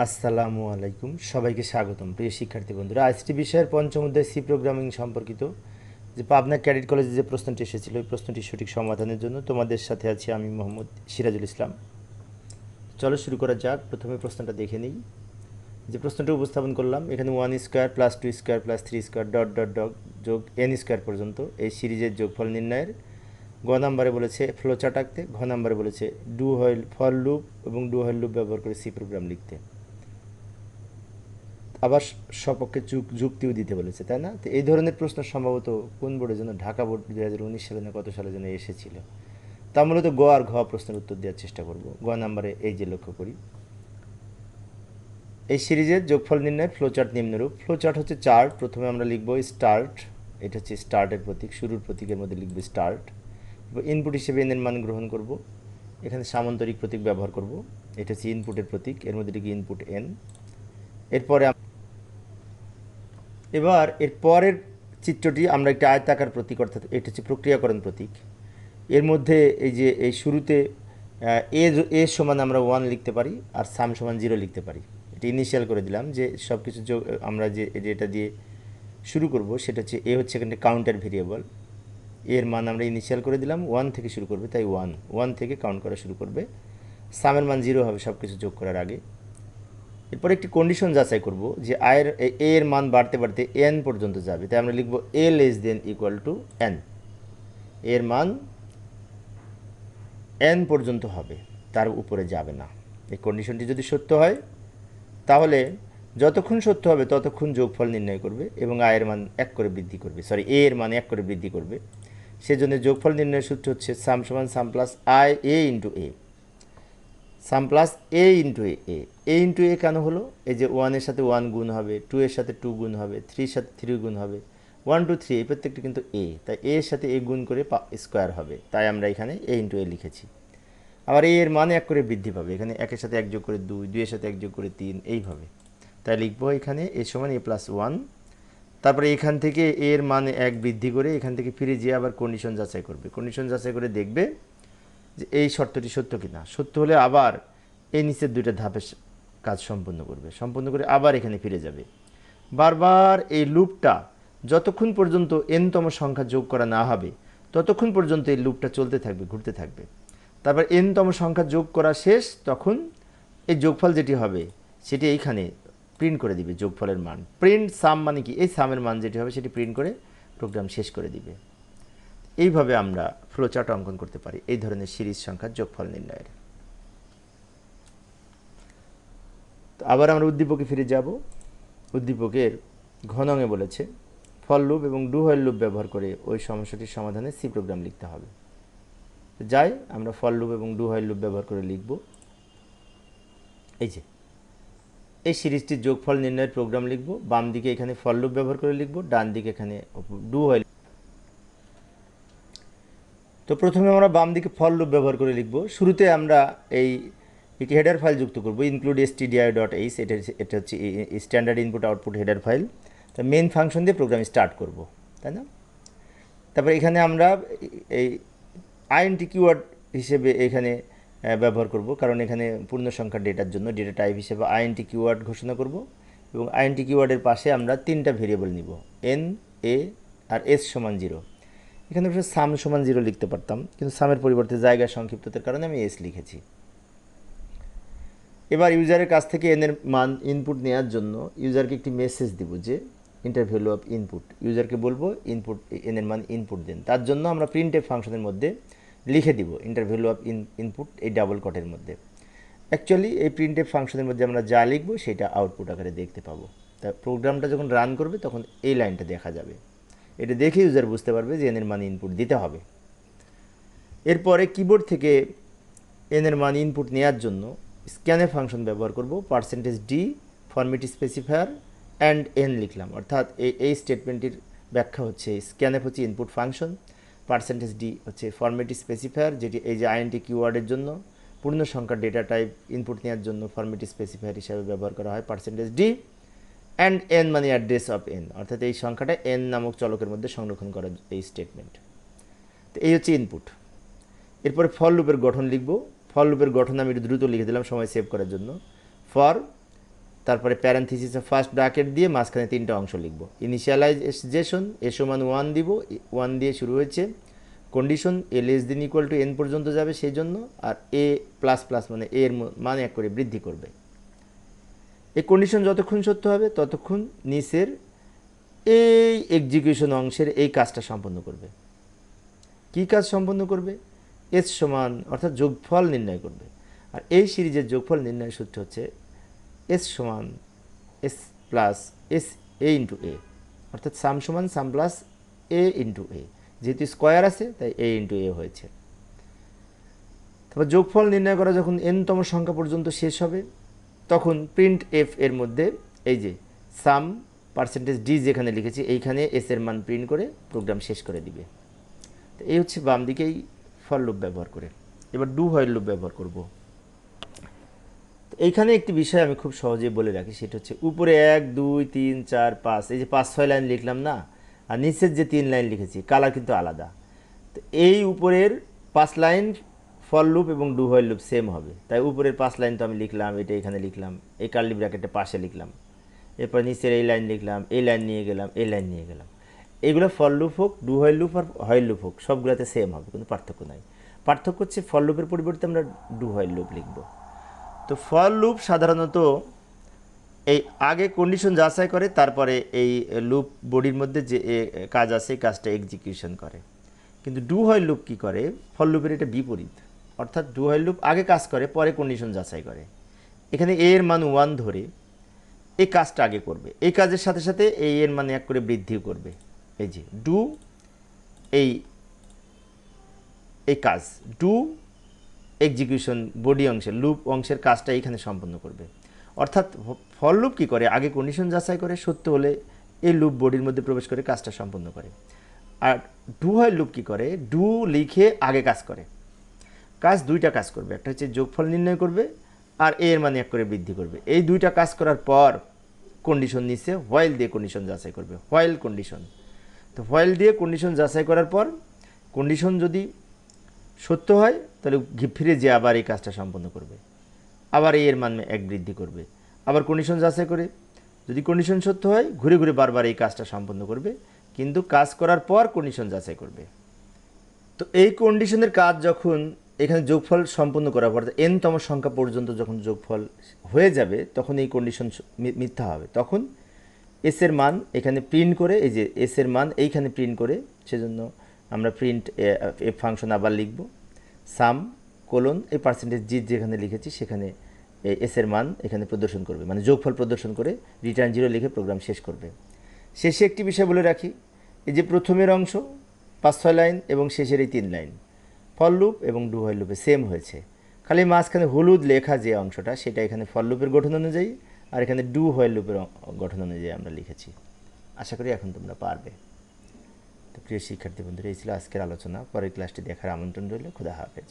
আসসালামু আলাইকুম। সবাইকে স্বাগতম। প্রিয় শিক্ষার্থী বন্ধুরা আইসিটি বিষয়ের পঞ্চম অধ্যায় সি প্রোগ্রামিং সম্পর্কিত যে পাবনা ক্যাডেট কলেজে যে প্রশ্নটি এসেছিল, ওই প্রশ্নটির সঠিক সমাধানের জন্য তোমাদের সাথে আছি আমি মোহাম্মদ সিরাজুল ইসলাম। চলো শুরু করা যাক। প্রথমে প্রশ্নটা দেখে নিই। যে প্রশ্নটা উপস্থাপন করলাম, এখানে one square plus two square plus three square dot dot dot যোগ এন স্কোয়ার পর্যন্ত এই সিরিজের যোগফল নির্ণয়ের। গ নাম্বারে বলেছে ফ্লোচার্ট আঁকতে, ঘ নাম্বারে বলেছে ডু হয়েল ফল লুপ এবং ডু হয়েল লুপ ব্যবহার করে সি প্রোগ্রাম লিখতে। আবার সপক্ষে যুক- যুক্তিও দিতে বলেছে, তাই না? তো এই ধরনের প্রশ্ন সম্ভবত কোন বোর্ডের জন্য? ঢাকা বোর্ড দু হাজার উনিশ সালে না কত সালে যেন এসেছিল? তা মূলত গ আর ঘ প্রশ্নের উত্তর দেওয়ার চেষ্টা করব। গ নাম্বারে এই যে লক্ষ্য করি। এই সিরিজের যোগফল নির্ণয়ের ফ্লোচার্ট নিম্নরূপ। ফ্লোচার্ট হচ্ছে চার্ট। প্রথমে আমরা লিখব স্টার্ট। এটা হচ্ছে স্টার্টের প্রতীক। শুরুর প্রতীকের মধ্যে লিখব স্টার্ট। ইনপুট হিসেবে এনের মান গ্রহণ করব। এখানে সামান্তরিক প্রতীক ব্যবহার করব। এটা হচ্ছে ইনপুটের প্রতীক। এর মধ্যে লিখি ইনপুট এন এরপরে এবার এর পরের চিত্রটি আমরা একটা আয়তাকার প্রতীক অর্থাৎ এটা হচ্ছে প্রক্রিয়াকরণ প্রতীক। এর মধ্যে এই যে এই শুরুতে এ এ সমান আমরা ওয়ান লিখতে পারি আর সাম সমান জিরো লিখতে পারি। এটা ইনিশিয়াল করে দিলাম যে সব কিছু আমরা যে এটা দিয়ে শুরু করব সেটা হচ্ছে এ হচ্ছে এখানে কাউন্টার ভেরিয়েবল এর মান আমরা ইনিশিয়াল করে দিলাম ওয়ান থেকে শুরু করবে, তাই ওয়ান ওয়ান থেকে কাউন্ট করা শুরু করবে। সামের মান জিরো হবে সব কিছু যোগ করার আগে। এরপর একটি কন্ডিশন যাচাই করব যে আয়ের, এ এর মান বাড়তে বাড়তে এন পর্যন্ত যাবে। তাই আমরা লিখব A less than equal to N এর মান এন পর্যন্ত হবে, তার উপরে যাবে না। এই কন্ডিশনটি যদি সত্য হয়, তাহলে যতক্ষণ সত্য হবে, ততক্ষণ যোগফল নির্ণয় করবে এবং আয়ের মান এক করে বৃদ্ধি করবে। সরি এ এর মান এক করে বৃদ্ধি করবে। সেজন্য যোগফল নির্ণয়ের সূত্র হচ্ছে সাম সমান sum plus I A into A sum plus A into A A. Into A কেন হলো? এই যে ওয়ানের সাথে ওয়ান গুণ হবে টু এর সাথে টু গুণ হবে থ্রির সাথে থ্রি গুণ হবে। ওয়ান টু থ্রি এই প্রত্যেকটি কিন্তু এ। তাই এর সাথে এ গুণ করে স্কোয়ার হবে। তাই আমরা এখানে এ ইন্টু এ লিখেছি। আবার এ এর মান এক করে বৃদ্ধি পাবে। এখানে একের সাথে এক যোগ করে দুই, দুইয়ের সাথে এক যোগ করে তিন, এইভাবে। তাই লিখব এখানে এ সমান এ প্লাস ওয়ান তারপরে এখান থেকে এর মান এক বৃদ্ধি করে এখান থেকে ফিরে যেয়ে আবার কন্ডিশন যাচাই করবে। কন্ডিশন যাচাই করে দেখবে যে এই শর্তটি সত্য কিনা? সত্য হলে আবার এই নিচের দুইটা ধাপের স- কাজ সম্পন্ন করবে। সম্পন্ন করে আবার এখানে ফিরে যাবে। বারবার এই লুপটা যতক্ষণ পর্যন্ত এনতম সংখ্যা যোগ করা না হবে, ততক্ষণ পর্যন্ত এই লুপটা চলতে থাকবে, ঘুরতে থাকবে। তারপর এনতম সংখ্যা যোগ করা শেষ, তখন এই যোগফল যেটি হবে, সেটি এইখানে প্রিন্ট করে দিবে যোগফলের মান। প্রিন্ট সাম মানে কি? এই সামের মান যেটি হবে, সেটি প্রিন্ট করে প্রোগ্রাম শেষ করে দিবে। এইভাবে আমরা ফ্লোচার্ট অঙ্কন করতে পারি। এই ধরনের সিরিজ সংখ্যার যোগফল নির্ণয়ের। তো আবার আমরা উদ্দীপকে ফিরে যাব। উদ্দীপকের ঘনঙে বলেছে, ফল লুপ এবং ডু হোয়েল লুপ ব্যবহার করে ওই সমস্যাটির সমাধানে সি প্রোগ্রাম লিখতে হবে। যাই, আমরা ফল লুপ এবং ডু হোয়েল লুপ ব্যবহার করে লিখব। এই যে, এই সিরিজটির যোগফল নির্ণয়ের প্রোগ্রাম লিখব। বাম দিকে এখানে ফল লুপ ব্যবহার করে লিখব, ডান দিকে এখানে ডু হোয়েল তো প্রথমে আমরা বাম দিকে ফল লুপ ব্যবহার করে লিখব। শুরুতে আমরা এই একটি হেডার ফাইল যুক্ত করব। Include S TDI dot H এটা এটা হচ্ছে standard input output header file তা মেন ফাংশন দিয়ে প্রোগ্রাম স্টার্ট করব, তাই না? তারপর এখানে আমরা এই আইএনটি কিওয়ার্ড হিসেবে এখানে ব্যবহার করব। কারণ এখানে পূর্ণ সংখ্যা ডেটার জন্য ডেটা টাইপ হিসেবে আইএনটি কিওয়ার্ড ঘোষণা করব এবং আইএনটি কিওয়ার্ডের পাশে আমরা তিনটা ভেরিয়েবল নিব এন এ আর এস সমান জিরো এখানে অবশ্য সাম সমান জিরো লিখতে পারতাম, কিন্তু সামের পরিবর্তে জায়গা সংক্ষিপ্ততার কারণে আমি এস লিখেছি। এবার ইউজারের কাছ থেকে এনের মান ইনপুট নেওয়ার জন্য ইউজারকে একটি মেসেজ দিব যে ইন্টারভ্যালু অফ ইনপুট ইউজারকে বলব ইনপুট এনের মান ইনপুট দেন। তার জন্য আমরা প্রিন্ট ফাংশনের মধ্যে লিখে দিব enter value of in input এই ডাবল কটের মধ্যে। অ্যাকচুয়ালি এই প্রিন্ট ফাংশনের মধ্যে আমরা যা লিখব, সেটা আউটপুট আকারে দেখতে পাবো। তা প্রোগ্রামটা যখন রান করবে, তখন এই লাইনটা দেখা যাবে। এটা দেখে ইউজার বুঝতে পারবে যে এনের মান ইনপুট দিতে হবে। এরপরে কিবোর্ড থেকে এনের মান ইনপুট নেওয়ার জন্য স্ক্যানে ফাংশন ব্যবহার করব percentage D format specifier and N লিখলাম। অর্থাৎ এই এই স্টেটমেন্টটির ব্যাখ্যা হচ্ছে স্ক্যানএফ হচ্ছে ইনপুট ফাংশন পার্সেন্টেজ ডি হচ্ছে ফরমেট স্পেসিফায়ার যেটি এই যে আইএনটি কিওয়ার্ডের জন্য পূর্ণ সংখ্যার ডেটা টাইপ ইনপুট নেওয়ার জন্য ফরমেট স্পেসিফায়ার হিসাবে ব্যবহার করা হয় পার্সেন্টেজ ডি অ্যান্ড এন মানে অ্যাড্রেস অফ এন অর্থাৎ এই সংখ্যাটা এন নামক চলকের মধ্যে সংরক্ষণ করা এই স্টেটমেন্ট তো এই হচ্ছে ইনপুট এরপরে ফল লুপের গঠন লিখব। ফল লুপের গঠন আমি একটু দ্রুত লিখে দিলাম, সময় সেভ করার জন্য। ফর তারপরে প্যারেন্থিসিসে ফার্স্ট ব্র্যাকেট দিয়ে মাঝখানে তিনটা অংশ লিখব। ইনিশিয়ালাইজেশন এ সমান ওয়ান দিব ওয়ান দিয়ে শুরু হয়েছে। Condition A less than equal to N পর্যন্ত যাবে সেই জন্য আর এ প্লাস প্লাস মানে এর মান এক করে বৃদ্ধি করবে। এই কন্ডিশন যতক্ষণ সত্য হবে, ততক্ষণ নিচের এই এক্সিকিউশন অংশের এই কাজটা সম্পন্ন করবে। কি কাজ সম্পন্ন করবে? এস সমান অর্থাৎ যোগফল নির্ণয় করবে। আর এই সিরিজের যোগফল নির্ণয় সূত্র হচ্ছে এস সমান S plus S A into A অর্থাৎ সাম সমান সাম প্লাস এ ইন্টু এ যেহেতু স্কোয়ার আছে, তাই এ ইন্টু এ হয়েছে। তারপর যোগফল নির্ণয় করা যখন এনতম সংখ্যা পর্যন্ত শেষ হবে তখন প্রিন্ট এফ এর মধ্যে এই যে সাম পার্সেন্টেজ ডি যেখানে লিখেছি, এইখানে এস এর মান প্রিন্ট করে প্রোগ্রাম শেষ করে দিবে। তো এই হচ্ছে বাম দিকেই ফর লুপ ব্যবহার করে। এবার ডু হোয়াইল লুপ ব্যবহার করব। এইখানে একটি বিষয় আমি খুব সহজেই বলে রাখি, সেটা হচ্ছে উপরে এক, দুই, তিন, চার, পাঁচ, এই যে পাঁচ, ছয় লাইন লিখলাম না, আর নিচের যে তিন লাইন লিখেছি কালার কিন্তু আলাদা। তো এই উপরের পাঁচ লাইন ফল লুপ এবং ডু হোয়াইল লুপ সেম হবে। তাই উপরের পাঁচ লাইন তো আমি লিখলাম, এটা এখানে লিখলাম, এই কার্লি ব্র্যাকেটে পাশে লিখলাম। এরপর নিচের এই লাইন লিখলাম, এই লাইন নিয়ে গেলাম, এই লাইন নিয়ে গেলাম। এগুলো ফল লুপ হোক ডু হোয়াইল লুপ আর হোয়াইল লুপ হোক, সবগুলোতে সেম হবে কিন্তু পার্থক্য নাই। পার্থক্য হচ্ছে ফল লুপের পরিবর্তে আমরা ডু হোয়াইল লুপ লিখব। তো ফল লুপ সাধারণত এই আগে কন্ডিশন যাচাই করে, তারপরে এই লুপ বডির মধ্যে যে কাজ আছে কাজটা এক্সিকিউশন করে। কিন্তু ডু হোয়াইল লুপ কী করে? ফল লুপের এটা বিপরীত। অর্থাৎ ডু হোয়াইল লুপ আগে কাজ করে, পরে কন্ডিশন যাচাই করে। এখানে এ এর মান ওয়ান ধরে এই কাজটা আগে করবে। এই কাজের সাথে সাথে এই এর মানে এক করে বৃদ্ধিও করবে। এই যে ডু এই এই কাজ ডু এক্সিকিউশন বডি অংশের লুপ অংশের কাজটা এখানে সম্পন্ন করবে। অর্থাৎ ফল লুপ কী করে? আগে কন্ডিশন যাচাই করে, সত্য হলে এই লুপ বডির মধ্যে প্রবেশ করে কাজটা সম্পন্ন করে। আর ডু হয় লুপ কী করে? ডু লিখে আগে কাজ করে। কাজ দুইটা কাজ করবে, একটা হচ্ছে যোগফল নির্ণয় করবে আর এর মানে এক করে বৃদ্ধি করবে। এই দুইটা কাজ করার পর কন্ডিশন নিচ্ছে হোয়াইল দিয়ে কন্ডিশন যাচাই করবে হোয়াইল কন্ডিশন তো হোয়াইল দিয়ে কন্ডিশন যাচাই করার পর কন্ডিশন যদি সত্য হয়, তাহলে ফিরে যে আবার এই কাজটা সম্পন্ন করবে। আবার এর মান এক বৃদ্ধি করবে। আবার কন্ডিশন যাচাই করে, যদি কন্ডিশন সত্য হয়, ঘুরে ঘুরে বারবার এই কাজটা সম্পন্ন করবে, কিন্তু কাজ করার পর কন্ডিশন যাচাই করবে। তো এই কন্ডিশনের কাজ যখন এখানে যোগফল সম্পূর্ণ করার পর এনতম সংখ্যা পর্যন্ত যখন যোগফল হয়ে যাবে, তখন এই কন্ডিশন মিথ্যা হবে। তখন এস এর মান এখানে প্রিন্ট করে, এই যে এস এর মান এইখানে প্রিন্ট করে, সেজন্য আমরা প্রিন্ট এফ ফাংশন আবার লিখব। সাম কোলন এই পার্সেন্টেজ জিত যেখানে লিখেছি, সেখানে এস এর মান এখানে প্রদর্শন করবে। মানে যোগফল প্রদর্শন করে রিটার্ন জিরো লিখে প্রোগ্রাম শেষ করবে। শেষে একটি বিষয় বলে রাখি, এই যে প্রথমের অংশ পাঁচ ছয় লাইন এবং শেষের এই তিন লাইন। ফল লুপ এবং ডু হোয়াইল লুপে সেম হয়েছে। খালি মাঝখানে হলুদ লেখা যে অংশটা, সেটা এখানে ফল লুপের গঠন অনুযায়ী, আর এখানে ডু হোয়াইল লুপের গঠন অনুযায়ী আমরা লিখেছি। আশা করি এখন তোমরা পারবে। তো প্রিয় শিক্ষার্থী বন্ধুরা, এই ছিল আজকের আলোচনা। পরের ক্লাসটি দেখার আমন্ত্রণ রইল। খুদা হাফেজ।